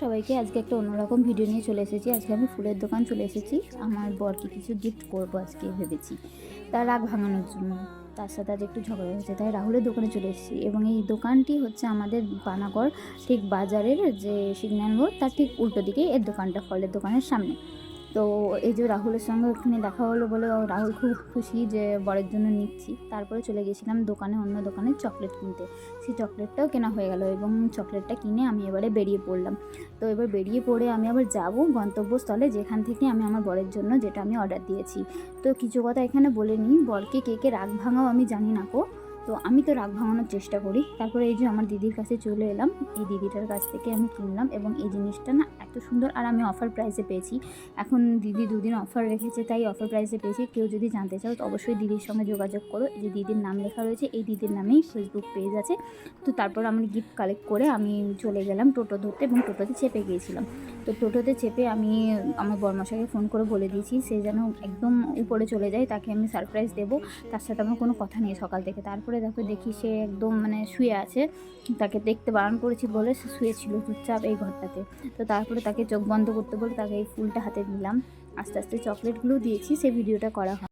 সবাইকে আজকে একটা অন্যরকম ভিডিও নিয়ে চলে এসেছি। আজকে আমি ফুলের দোকান চলে এসেছি। আমার বরকে কিছু গিফট করব আজকে ভেবেছি। তার রাগ ভাঙানোর জন্য। তার সাথে আজ একটু ঝগড়া হয়েছে। তাই রাহুলের দোকানে চলে এসেছি। এবং এই দোকানটি হচ্ছে আমাদের বানাগড়, ঠিক বাজারের যে সিগন্যাল মোড়, তার ঠিক উল্টো দিকেই এর দোকানটা, ফলের দোকানের সামনে। তো এই যে রাহুলের সঙ্গে ওখানে দেখা হলো বলে রাহুল খুব খুশি যে বরের জন্য নিচ্ছি। তারপরে চলে গেছিলাম দোকানে, অন্য দোকানে চকলেট কিনতে। সেই চকলেটটাও কেনা হয়ে গেল এবং চকলেটটা কিনে আমি এবারে বেরিয়ে পড়লাম। তো এবার বেরিয়ে পড়ে আমি আবার যাব গন্তব্যস্থলে যেখান থেকে আমি আমার বরের জন্য যেটা আমি অর্ডার দিয়েছি। তো কিছু কথা এখানে বলে নিই। বরকে কে কে রাগ ভাঙাও আমি জানি না কো তো আমি তো রাগ ভাঙানোর চেষ্টা করি। তারপরে এই যে আমার দিদির কাছে চলে এলাম। এই দিদিটার কাছ থেকে আমি কিনলাম এবং এই জিনিসটা না এত সুন্দর আর আমি অফার প্রাইসে পেয়েছি। এখন দিদি দুদিন অফার রেখেছে, তাই অফার প্রাইসে পেয়েছি। কেউ যদি জানতে চাও তো অবশ্যই দিদির সঙ্গে যোগাযোগ করো। এই যে দিদির নাম লেখা রয়েছে, এই দিদির নামেই ফেসবুক পেজ আছে। তো তারপর আমি গিফট কালেক্ট করে আমি চলে গেলাম টোটো ধরতে এবং টোটোতে চেপে গিয়েছিলাম। তো টোটোতে চেপে আমি আমার বর্মশাকে ফোন করে বলে দিয়েছি, সে যেন একদম উপরে চলে যায়, তাকে আমি সারপ্রাইজ দেবো। তার সাথে আমার কোনো কথা নেই সকাল থেকে। তারপরে দেখো দেখি সে একদম মানে শুয়ে আছে। তাকে দেখতে বারণ করেছি বলে সে শুয়েছিল চুপচাপ এই ঘরটাতে। তো তারপরে তাকে চোখ বন্ধ করতে বলে তাকে এই ফুলটা হাতে দিলাম। আস্তে আস্তে চকলেটগুলো দিয়েছি সে ভিডিওটা করা হয়।